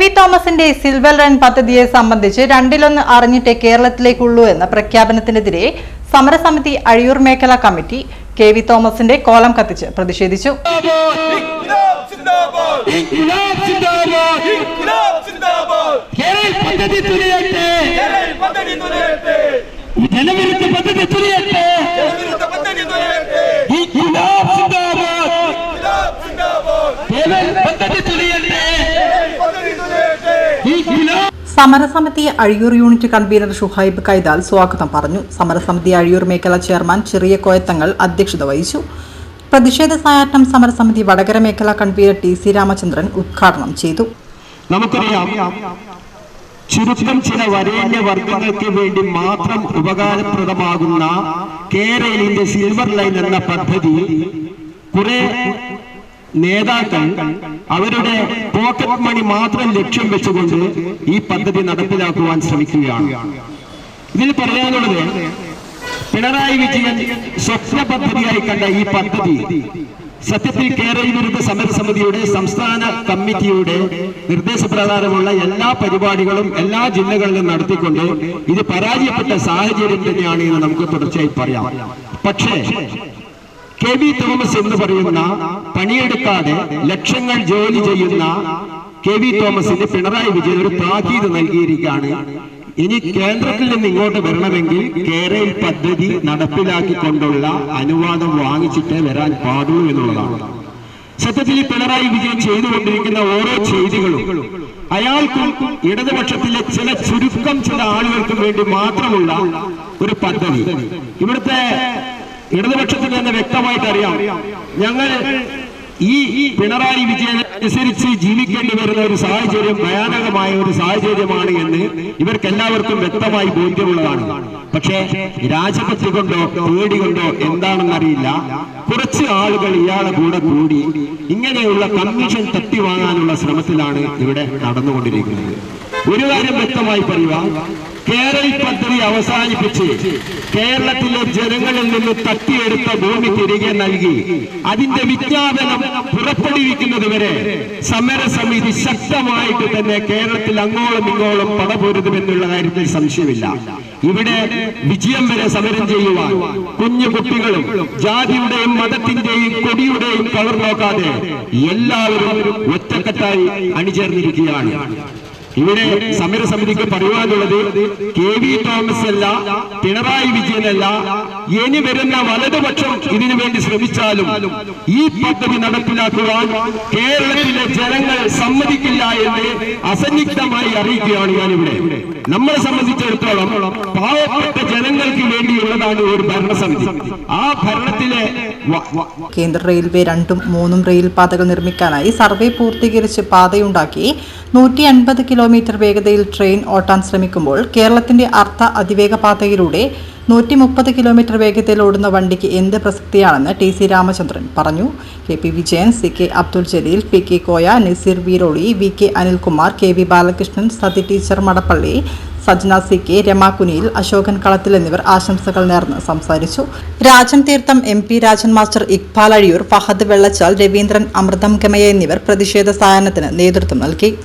V തോമസിന്റെ silver run പദ്ധതിയെ സംബന്ധിച്ച് രണ്ടിലൊന്ന് അറിഞ്ഞിട്ടേ കേരളത്തിലേക്കുള്ളൂ എന്ന പ്രഖ്യാപനത്തിനെതിരെ സമരസമിതി അഴിയൂർ മേഖലാ കമ്മിറ്റി കെ വി തോമസിന്റെ കോലം കത്തിച്ച് പ്രതിഷേധിച്ചു ജനവിരുദ്ധ പദ്ധതി തുലയട്ടെ ജനവിരുദ്ധ തുലയട്ടെ പദ്ധതി തുലയട്ടെ ഇൻക്ലാബ് സമരസമിതി അഴിയൂർ യൂണിറ്റ് കൺവീനർ ഷുഹൈബ് കൈതാൽ സ്വാഗതം പറഞ്ഞു. സമരസമിതി അഴിയൂർ മേഖല ചെയർമാൻ ചെറിയ കോയത്തങ്ങൾ അധ്യക്ഷത വഹിച്ചു. പ്രതിഷേധ സായാഹ്നം സമരസമിതി വടകര മേഖല കൺവീനർ ടി സി രാമചന്ദ്രൻ ഉദ്ഘാടനം ചെയ്തു. ചുരുക്കം ചില വരേണ്യ വർഗങ്ങൾക്ക് വേണ്ടി മാത്രം ഉപകാരപ്രദമാകുന്ന കേരളിന്റെ സിൽവർ ലൈൻ എന്ന പദ്ധതി കുറെ നേതാക്കൾ അവരുടെ പോക്കറ്റ് മണി മാത്രം ലക്ഷ്യം വെച്ചുകൊണ്ട് ഈ പദ്ധതി നടപ്പിലാക്കുവാൻ ശ്രമിക്കുകയാണ്. ഇതിൽ പറയാനുള്ളത് പിണറായി വിജയൻ സ്വപ്ന പദ്ധതിയായി കണ്ട ഈ പദ്ധതി സത്യത്തിൽ കേരള വിരുദ്ധ സമരസമിതിയുടെ സംസ്ഥാന കമ്മിറ്റിയുടെ നിർദ്ദേശപ്രകാരമുള്ള എല്ലാ പരിപാടികളും എല്ലാ ജില്ലകളിലും നടത്തിക്കൊണ്ട് ഇത് പരാജയപ്പെട്ട സാഹചര്യം തന്നെയാണ് എന്ന് നമുക്ക് തുടർച്ചയായി പറയാം. പക്ഷേ കെ വി തോമസ് എന്ന് പറയുന്ന പണിയെടുക്കാതെ ലക്ഷങ്ങൾ ജോലി ചെയ്യുന്ന കെ വി തോമസിന് പിണറായി വിജയൻ ഒരു താക്കീത് നൽകിയിരിക്കുകയാണ്. ഇനി കേന്ദ്രത്തിൽ നിന്ന് ഇങ്ങോട്ട് വരണമെങ്കിൽ കേരള പദ്ധതി നടപ്പിലാക്കിക്കൊണ്ടുള്ള അനുവാദം വാങ്ങിച്ചിട്ടേ വരാൻ പാടുള്ളൂ എന്നുള്ളതാണ്. സത്യത്തിൽ പിണറായി വിജയൻ ചെയ്തുകൊണ്ടിരിക്കുന്ന ഓരോ ചെയ്തികളും അയാൾക്കും ഇടതുപക്ഷത്തിലെ ചില ചുരുക്കം ചില ആളുകൾക്കും വേണ്ടി മാത്രമുള്ള ഒരു പദ്ധതി. ഇവിടുത്തെ ഇടതുപക്ഷത്തിൽ തന്നെ വ്യക്തമായിട്ട് അറിയാം ഞങ്ങൾ ഈ പിണറായി വിജയൻ അനുസരിച്ച് ജീവിക്കേണ്ടി വരുന്ന ഒരു സാഹചര്യം ഭയാനകമായ ഒരു സാഹചര്യമാണ് എന്ന് ഇവർക്ക് എല്ലാവർക്കും വ്യക്തമായി ബോധ്യമുള്ളതാണ്. പക്ഷേ രാജപത്തി കൊണ്ടോ പേടി കൊണ്ടോ എന്താണെന്നറിയില്ല. കുറച്ച് ആളുകൾ ഇയാളെ കൂടെ കൂടി ഇങ്ങനെയുള്ള കമ്മീഷൻ തട്ടി വാങ്ങാനുള്ള ശ്രമത്തിലാണ് ഇവിടെ നടന്നുകൊണ്ടിരിക്കുന്നത്. ഒരു കാര്യം വ്യക്തമായി പറയുക. കേരള പദ്ധതി അവസാനിപ്പിച്ച് കേരളത്തിലെ ജനങ്ങളിൽ നിന്ന് തട്ടിയെടുത്ത ഭൂമി തിരികെ നൽകി. അതിന്റെ വിജ്ഞാപനം പുറപ്പെടുവിക്കുന്നത് വരെ സമരസമിതി ശക്തമായിട്ട് തന്നെ കേരളത്തിൽ അങ്ങോളം ഇങ്ങോളം പടപൊരുതുമെന്നുള്ള കാര്യത്തിൽ സംശയമില്ല. ഇവിടെ വിജയം വരെ സമരം ചെയ്യുവാൻ കുഞ്ഞു കുട്ടികളും ജാതിയുടെയും മതത്തിന്റെയും കൊടിയുടെയും കളർ നോക്കാതെ എല്ലാവരും ഒറ്റക്കെട്ടായി അണിചേർന്നിരിക്കുകയാണ്. ഇവിടെ സമരസമിതിക്ക് പറയുവാനുള്ളത് കെ വി തോമസ് അല്ല പിണറായി വിജയനല്ല. ഇനി വരുന്ന വലതുപക്ഷം ഇതിനു വേണ്ടി ശ്രമിച്ചാലും ഈ പദ്ധതി നടപ്പിലാക്കുവാൻ കേരളത്തിലെ ജനങ്ങൾ സമ്മതിക്കില്ല എന്ന് അസന്നിഗ്ധമായി അറിയിക്കുകയാണ് ഞാനിവിടെ. നമ്മളെ സംബന്ധിച്ചിടത്തോളം പാവപ്പെട്ട ജനങ്ങൾക്ക് വേണ്ടിയുള്ളതാണ് ഒരു ഭരണസമിതി. ആ ഭരണത്തിലെ കേന്ദ്ര റെയിൽവേ രണ്ടും മൂന്നും റെയിൽ പാതകൾ നിർമ്മിക്കാനായി സർവേ പൂർത്തീകരിച്ച് പാതയുണ്ടാക്കി നൂറ്റി അൻപത് കിലോമീറ്റർ വേഗതയിൽ ട്രെയിൻ ഓട്ടാൻ ശ്രമിക്കുമ്പോൾ കേരളത്തിന്റെ അർത്ഥ അതിവേഗ പാതയിലൂടെ നൂറ്റി മുപ്പത് കിലോമീറ്റർ വേഗതയിൽ ഓടുന്ന വണ്ടിക്ക് എന്ത് പ്രസക്തിയാണെന്ന് ടി സി രാമചന്ദ്രൻ പറഞ്ഞു. K P Vijayan C K Abdul Jaleel P K Koya Naseer Veeroli V K Anilkumar K V Balakrishnan Sathi teacher Madappally Sajna C K Ramakuniyil Ashokan Kalathil എന്നിവർ ആശംസകൾ നേർന്ന് സംസാരിച്ചു. Rajan Theertham M P Rajan master Iqbal Azhiyur Fahad Vellachal Raveendran Amrutham Gamaya എന്നിവർ പ്രതിഷേധ സായാഹ്നത്തിന് നേതൃത്വം നൽകി.